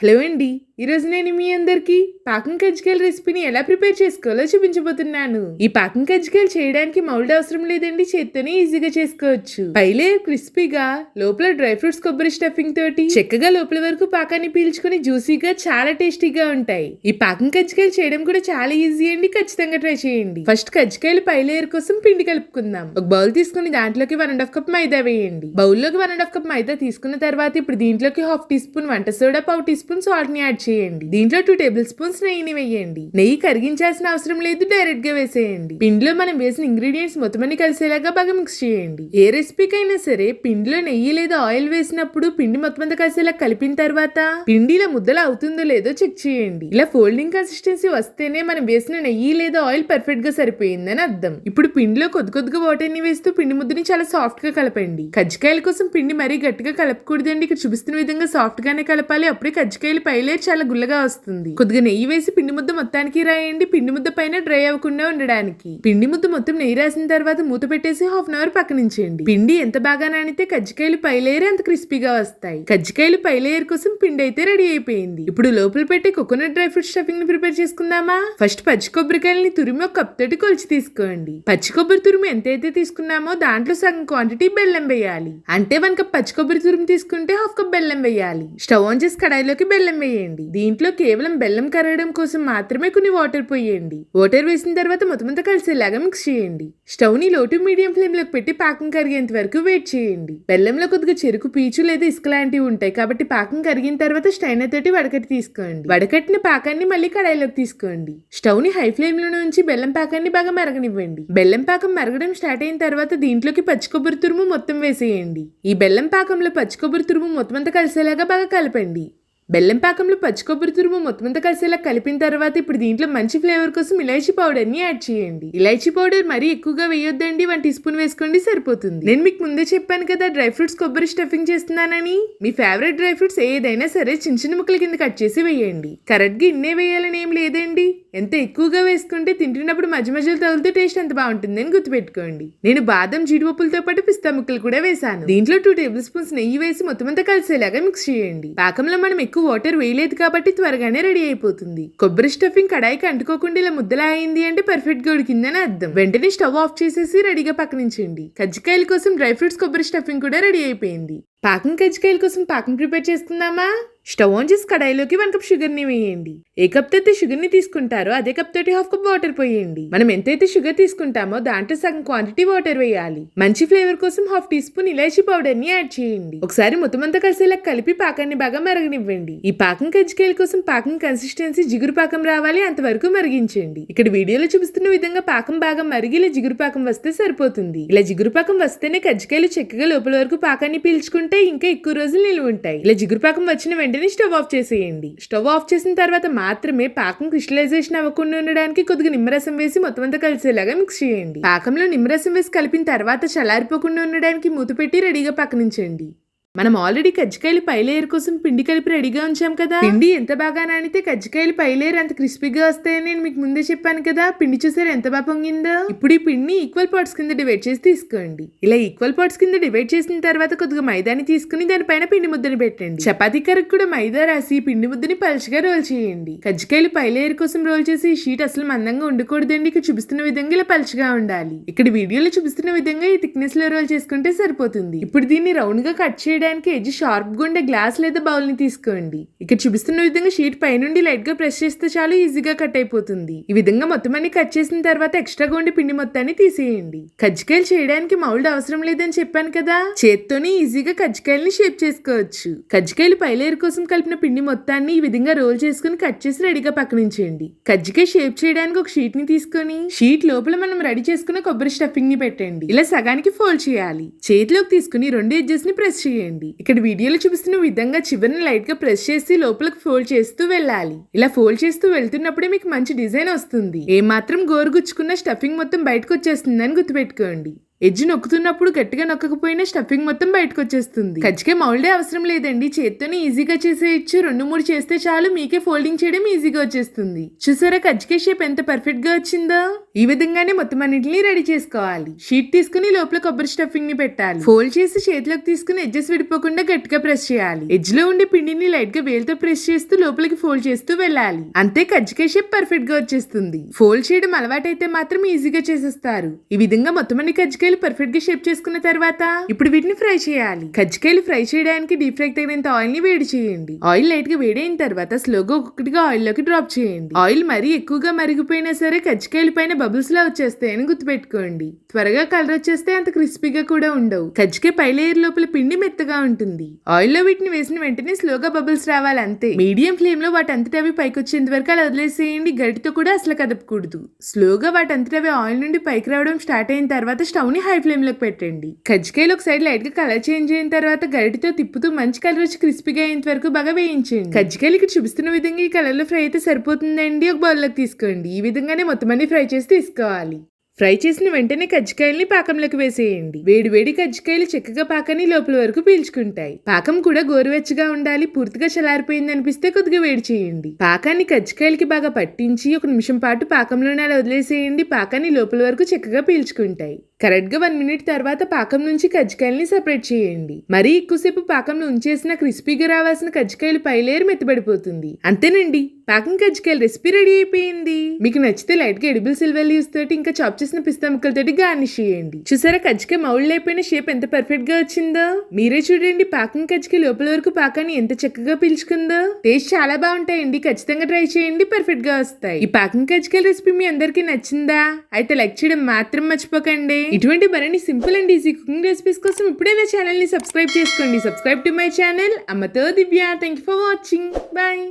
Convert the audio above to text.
Hello అండి ఈరోజు నేను మీ అందరికీ పాకం కజ్జికాయల రెసిపీని ఎలా ప్రిపేర్ చేసుకోవాలో చూపించబోతున్నాను. ఈ పాకం కజ్జికాయలు చేయడానికి మౌల్డ్ అవసరం లేదండి చేత్తోనే ఈజీగా చేసుకోవచ్చు. పైలే క్రిస్పీగా లోపల డ్రై ఫ్రూట్స్ కొబ్బరి స్టఫింగ్ తోటి చక్కగా లోపల వరకు పాకాన్ని పీల్చుకుని జ్యూసీగా చాలా టేస్టీగా ఉంటాయి. ఈ పాకం కజ్జికాయలు చేయడం కూడా చాలా ఈజీ అండి ఖచ్చితంగా ట్రై చేయండి. ఫస్ట్ కజ్జికాయలు పై లేయర్ కోసం పిండి కలుపుకుందాం. ఒక బౌల్ తీసుకుని దాంట్లోకి one and half cup maida వేయండి. బౌల్లోకి one and half cup maida తీసుకున్న తర్వాత ఇప్పుడు దీంట్లోకి హాఫ్ టీ స్పూన్ వంట సోడా పావు టీ స్పూన్ సాల్ట్ని యాడ్ చేయండి. దీంట్లో టూ టేబుల్ స్పూన్స్ నెయ్యిని వేయండి. నెయ్యి కరిగించాల్సిన అవసరం లేదు డైరెక్ట్గా వేసేయండి. పిండిలో మనం వేసిన ఇంగ్రీడియంట్స్ మొత్తం అన్ని కలిసేలాగా బాగా మిక్స్ చేయండి. ఏ రెసిపీకైనా సరే పిండిలో నెయ్యి లేదా ఆయిల్ వేసినప్పుడు పిండి మొత్తం అంతా కలిసేలా కలిపిన తర్వాత పిండి ఇలా ముద్దలా అవుతుందో లేదో చెక్ చేయండి. ఇలా ఫోల్డింగ్ కన్సిస్టెన్సీ వస్తేనే మనం వేసిన నెయ్యి లేదా ఆయిల్ పర్ఫెక్ట్గా సరిపోయిందని అర్థం. ఇప్పుడు పిండిలో కొద్ది కొద్దిగా వాటర్ని వేస్తూ పిండి ముద్దని చాలా సాఫ్ట్గా కలపండి. కజ్జికాయల కోసం పిండి మరీ గట్టిగా కలపకూడదండి. ఇక్కడ చూపిస్తున్న విధంగా సాఫ్ట్ గానే కలపాలి. అప్పుడే కజ్జికాయలు పైలేరు చాలా చాలా గుల్లగా వస్తుంది. కొద్దిగా నెయ్యి వేసి పిండి ముద్ద మొత్తానికి రాయండి. పిండి ముద్ద పైన డ్రై అవ్వకుండా ఉండడానికి. పిండి ముద్ద మొత్తం నెయ్యి రాసిన తర్వాత మూత పెట్టేసి హాఫ్ అన్ అవర్ పక్కనించేయండి పిండి ఎంత బాగా నానితే కజ్జికాయలు పై లేయర్ అంత క్రిస్పీగా వస్తాయి. కజ్జికాయలు పై లేయర్ కోసం పిండి అయితే రెడీ అయిపోయింది. ఇప్పుడు లోపల పెట్టి కోకోనట్ డ్రై ఫ్రూట్ స్టఫింగ్ని ప్రిపేర్ చేసుకుందామా? ఫస్ట్ పచ్చి కొబ్బరికాయలని తురిమి ఒక కప్ తోటి కొలిచి తీసుకోండి. పచ్చి కొబ్బరి తురిమి ఎంతైతే తీసుకున్నామో దాంట్లో సగం క్వాంటిటీ బెల్లం వేయాలి. అంటే వన్ కప్ పచ్చి కొబ్బరి తురిమి తీసుకుంటే హాఫ్ కప్ బెల్లం వేయాలి. స్టవ్ ఆన్ చేసి కడాయిలోకి బెల్లం వేయండి. దీంట్లో కేవలం బెల్లం కరగడం కోసం మాత్రమే కొన్ని వాటర్ పోయండి. వాటర్ వేసిన తర్వాత మొత్తం కలిసేలాగా మిక్స్ చేయండి. స్టవ్ని లోటు మీడియం ఫ్లేమ్లోకి పెట్టి పాకం కరిగేంత వరకు వెయిట్ చేయండి. బెల్లంలో కొద్దిగా చెరుకు పీచు లేదా ఇసుక లాంటివి ఉంటాయి కాబట్టి పాకం కరిగిన తర్వాత స్టైనర్ తోటి వడకట్టి తీసుకోండి. వడకట్టిన పాకాన్ని మళ్ళీ కడాయిలోకి తీసుకోండి. స్టవ్ని హై ఫ్లేమ్లో నుంచి బెల్లం పాకాన్ని బాగా మరగనివ్వండి. బెల్లం పాకం మరగడం స్టార్ట్ అయిన తర్వాత దీంట్లోకి పచ్చి కొబ్బరి తురుము మొత్తం వేసేయండి. ఈ బెల్లం పాకంలో పచ్చి కొబ్బరి తురుము మొత్తం అంతా కలిసేలాగా బాగా కలపండి. బెల్లం పాకంలో పచ్చి కొబ్బరి తురుము మొత్తం అంతా కలిసేలా కలిపిన తర్వాత ఇప్పుడు దీంట్లో మంచి ఫ్లేవర్ కోసం ఇలాచీ పౌడర్ని యాడ్ చేయండి. ఇలాచీ పౌడర్ మరీ ఎక్కువగా వేయొద్దండి వన్ టీ స్పూన్ వేసుకోండి సరిపోతుంది. నేను మీకు ముందే చెప్పాను కదా డ్రై ఫ్రూట్స్ కొబ్బరి స్టఫింగ్ చేస్తున్నానని. మీ ఫేవరెట్ డ్రై ఫ్రూట్స్ ఏదైనా సరే చిన్న చిన్న ముక్కల కింద కట్ చేసి వేయండి. కరెక్ట్గా ఇన్నే వేయాలని ఏం లేదండి. ఎంత ఎక్కువగా వేసుకుంటే తింటున్నప్పుడు మధ్య మధ్యలో తగులుతూ టేస్ట్ ఎంత బాగుంటుందని గుర్తుపెట్టుకోండి. నేను బాదం జీడిపప్పులతో పాటు పిస్తా ముక్కలు కూడా వేసాను దీంట్లో టూ టేబుల్ స్పూన్స్ నెయ్యి వేసి మొత్తం అంతా కలిసేలాగా మిక్స్ చేయండి. పాకంలో మనం ఎక్కువ వాటర్ వేయలేదు కాబట్టి త్వరగానే రెడీ అయిపోతుంది. కొబ్బరి స్టఫింగ్ కడాయికి అంటుకోకుండా ఇలా ముద్దలా అయింది అంటే పర్ఫెక్ట్గా ఉడికిందని అర్థం. వెంటనే స్టవ్ ఆఫ్ చేసేసి రెడీగా పక్కనించండి. కజ్జికాయల కోసం డ్రై ఫ్రూట్స్ కొబ్బరి స్టఫింగ్ కూడా రెడీ అయిపోయింది. పాకం కజ్జికాయల కోసం పాకం ప్రిపేర్ చేసుకుందామా? స్టవ్ ఆన్ చేసి కడాయిలోకి వన్ కప్ షుగర్ని వేయండి. ఏ కప్ అయితే షుగర్ని తీసుకుంటారో అదే కప్ తోటి హాఫ్ కప్ వాటర్ పోయండి. మనం ఎంతైతే షుగర్ తీసుకుంటామో దాంట్లో సగం క్వాంటిటీ వాటర్ వేయాలి. మంచి ఫ్లేవర్ కోసం హాఫ్ టీ స్పూన్ ఇలాచీ పౌడర్ని యాడ్ చేయండి. ఒకసారి మొత్తం అంతా కలిసేలా కలిపి పాకాన్ని బాగా మరగనివ్వండి. ఈ పాకం కజ్జికాయల కోసం పాకం కన్సిస్టెన్సీ జిగురు పాకం రావాలి అంతవరకు మరిగించండి. ఇక్కడ వీడియోలో చూపిస్తున్న విధంగా పాకం బాగా మరిగి ఇలా జిగురు పాకం వస్తే సరిపోతుంది. ఇలా జిగురు పాకం వస్తేనే కజ్జికాయలు చక్కగా లోపల వరకు పాకాన్ని పీల్చుకుంటే ఇంకా ఎక్కువ రోజులు నిలువ ఉంటాయి. ఇలా జిగురు పాకం వచ్చిన వెంటనే స్టవ్ ఆఫ్ చేసేయండి. స్టవ్ ఆఫ్ చేసిన తర్వాత మాత్రమే పాకం క్రిస్టలైజేషన్ అవ్వకుండా ఉండడానికి కొద్దిగా నిమ్మరసం వేసి మొత్తం అంతా కలిసేలాగా మిక్స్ చేయండి. పాకంలో నిమ్మరసం వేసి కలిపిన తర్వాత చల్లారిపోకుండా ఉండడానికి మూత పెట్టి రెడీగా పక్కనించండి. మనం ఆల్రెడీ కజ్జికాయలు పైలేయర్ కోసం పిండి కలిపి రెడీగా ఉంచాం కదా. పిండి ఎంత బాగా నానితే కజ్జికాయలు పైలేయర్ అంత క్రిస్పీగా వస్తాయని నేను మీకు ముందే చెప్పాను కదా. పిండి చూసారు ఎంత బాగా పొంగిందో? ఇప్పుడు ఈ పిండిని ఈక్వల్ పార్ట్స్ కింద డివైడ్ చేసి తీసుకోండి. ఇలా ఈక్వల్ పార్ట్స్ కింద డివైడ్ చేసిన తర్వాత కొద్దిగా మైదాని తీసుకుని దానిపైన పిండి ముద్దని పెట్టండి. చపాతీ కరకు కూడా మైదా రాసి పిండి ముద్దని పలుచగా రోల్ చేయండి. కజ్జికాయలు పైలేయర్ కోసం రోల్ చేసి షీట్ అసలు మందంగా ఉండకూడదండి. ఇక్కడ చూపిస్తున్న విధంగా ఇలా పలుచగా ఉండాలి. ఇక్కడ వీడియోలో చూపిస్తున్న విధంగా ఈ థిక్నెస్లో రోల్ చేసుకుంటే సరిపోతుంది. ఇప్పుడు దీన్ని రౌండ్గా కట్ చేయడానికి ఎడ్జ్ షార్ప్గా ఉండే గ్లాస్ లేదా బౌల్ని తీసుకోండి. ఇక్కడ చూపిస్తున్న విధంగా షీట్ పైనుండి లైట్గా ప్రెస్ చేస్తే చాలు ఈజీగా కట్ అయిపోతుంది. ఈ విధంగా మొత్తం అన్ని కట్ చేసిన తర్వాత ఎక్స్ట్రాగా ఉండే పిండి మొత్తాన్ని తీసేయండి. కజ్జికాయలు చేయడానికి మౌల్డ్ అవసరం లేదని చెప్పాను కదా? చేత్తోనే ఈజీగా కజ్జికాయలని షేప్ చేసుకోవచ్చు. కజ్జికాయలు పైలేరు కోసం కలిపిన పిండి మొత్తాన్ని ఈ విధంగా రోల్ చేసుకుని కట్ చేసి రెడీగా పక్కనుంచేయండి. కజ్జికాయ షేప్ చేయడానికి ఒక షీట్ని తీసుకొని షీట్ లోపల మనం రెడీ చేసుకున్న కొబ్బరి స్టఫింగ్ని పెట్టండి. ఇలా సగానికి ఫోల్డ్ చేయాలి. చేతిలోకి తీసుకుని రెండు ఎడ్జెస్ని ప్రెస్ చేయండి. ఇక్కడ వీడియోలో చూపిస్తున్న విధంగా చివరిని లైట్గా ప్రెస్ చేసి లోపలికి ఫోల్డ్ చేస్తూ వెళ్ళాలి. ఇలా ఫోల్డ్ చేస్తూ వెళ్తున్నప్పుడే మీకు మంచి డిజైన్ వస్తుంది. ఏ మాత్రం గోరుగుచ్చుకున్న స్టఫింగ్ మొత్తం బయటకు వచ్చేస్తుందని గుర్తుపెట్టుకోండి. ఎడ్జ్ నొక్కుతున్నప్పుడు గట్టిగా నొక్కకపోయినా స్టఫింగ్ మొత్తం బయటకు వచ్చేస్తుంది కజ్జికాయ మౌల్డే అవసరం లేదండి. చేత్తోనే ఈజీగా చేసేయచ్చు. రెండు మూడు చేస్తే చాలు. మీకే ఫోల్డింగ్ చేయడం ఈజీగా వచ్చేస్తుంది. చూసారా కజ్జికాయ షేప్ ఎంత పర్ఫెక్ట్గా వచ్చిందో? ఈ విధంగానే మొత్తం అన్నిటిని రెడీ చేసుకోవాలి. షీట్ తీసుకుని లోపల కొబ్బరి స్టఫింగ్ని పెట్టాలి. ఫోల్డ్ చేసి చేతిలోకి తీసుకుని ఎడ్జెస్ విడిపోకుండా గట్టిగా ప్రెస్ చేయాలి. ఎడ్జ్లో ఉండే పిండిని లైట్గా వేలుతో ప్రెస్ చేస్తూ లోపలికి ఫోల్డ్ చేస్తూ వెళ్ళాలి. అంతే కజ్జికాయ షేప్ పర్ఫెక్ట్గా వచ్చేస్తుంది. ఫోల్డ్ చేయడం అలవాటైతే మాత్రం ఈజీగా చేసేస్తారు. ఈ విధంగా మొత్తం అన్ని కజ్జికాయలు పర్ఫెక్ట్గా షేప్ చేసుకున్న తర్వాత ఇప్పుడు వీటిని ఫ్రై చేయాలి. కజ్జికాయలు ఫ్రై చేయడానికి డీప్ ఫ్రై తగినంత ఆయిల్ని వేడి చేయండి. ఆయిల్ లైట్గా వేడైన తర్వాత స్లోగా ఒక్కొక్కటిగా ఆయిల్లోకి డ్రాప్ చేయండి. ఆయిల్ మరీ ఎక్కువగా మరిగిపోయినా సరే కజ్జికాయలు పైన బబుల్స్ లా వచ్చేస్తాయని గుర్తుపెట్టుకోండి. త్వరగా కలర్ వచ్చేస్తే అంత క్రిస్పీగా కూడా ఉండవు. కజ్జికాయ పై లేయర్ లోపల పిండి మెత్తగా ఉంటుంది. ఆయిల్లో వీటిని వేసిన వెంటనే స్లోగా బబుల్స్ రావాలి అంతే. మీడియం ఫ్లేమ్లో వాటి అవి పైకి వచ్చేంత వరకు అలా వదిలేసేయండి. గడితో కూడా అసలు కదపకూడదు. స్లోగా వాటి అవి ఆయిల్ నుండి పైకి రావడం స్టార్ట్ అయిన తర్వాత స్టవ్ని హై ఫ్లేమ్లోకి పెట్టండి. కజ్జికాయలు ఒక సైడ్ లైట్గా కలర్ చేంజ్ అయిన తర్వాత గరిటితో తిప్పుతూ మంచి కలర్ వచ్చి క్రిస్పీగా అయ్యేంత వరకు బాగా వేయించండి. కజ్జికాయలు ఇక్కడ చూపిస్తున్న విధంగా ఈ కలర్లో ఫ్రై అయితే సరిపోతుందండి. ఒక బౌల్లోకి తీసుకోండి. ఈ విధంగానే మొత్తం అన్ని ఫ్రై చేసి తీసుకోవాలి. ఫ్రై చేసిన వెంటనే కజ్జికాయల్ని పాకంలోకి వేసేయండి. వేడి వేడి కజ్జికాయలు చక్కగా పాకాన్ని లోపల వరకు పీల్చుకుంటాయి. పాకం కూడా గోరువెచ్చగా ఉండాలి. పూర్తిగా చలారిపోయింది అనిపిస్తే కొద్దిగా వేడి చేయండి. పాకాన్ని కజ్జికాయలకి బాగా పట్టించి ఒక నిమిషం పాటు పాకంలోనే అలా వదిలేసేయండి. పాకాన్ని లోపల వరకు చక్కగా పీల్చుకుంటాయి. కరెక్ట్గా వన్ మినిట్ తర్వాత పాకం నుంచి కజ్జికాయల్ని సెపరేట్ చేయండి. మరీ ఎక్కువసేపు పాకంలో ఉంచేసిన క్రిస్పీగా రావాల్సిన కజ్జికాయలు పైలేరు మెత్తబడిపోతుంది. అంతేనండి. పాకం కజ్జికాయలు రెసిపీ రెడీ అయిపోయింది. మీకు నచ్చితే లైట్గా ఎడిబుల్ సిల్వర్ లీవ్స్ తోటి ఇంకా చాప్ చేసిన పిస్తా ముక్కలతోటి గార్నిష్ చేయండి. చూసారా కజ్జికాయ మౌళ్ళు అయిపోయిన షేప్ ఎంత పర్ఫెక్ట్గా వచ్చిందో? మీరే చూడండి పాకం కజ్జికాయ లోపల వరకు పాకాన్ని ఎంత చక్కగా పీల్చుకుందో. టేస్ట్ చాలా బాగుంటాయండి. ఖచ్చితంగా ట్రై చేయండి. పర్ఫెక్ట్గా వస్తాయి. ఈ పాకం కజ్జికాయ రెసిపీ మీ అందరికీ నచ్చిందా? అయితే లైక్ చేయడం మాత్రం మర్చిపోకండి. ఇటువంటి మరిన్ని simple and easy cooking recipes కోసం ఇప్పుడే నా ఛానల్ని సబ్స్క్రైబ్ చేసుకోండి సబ్స్క్రైబ్ టు మై ఛానల్ అమ్మతో Divya thank you for watching bye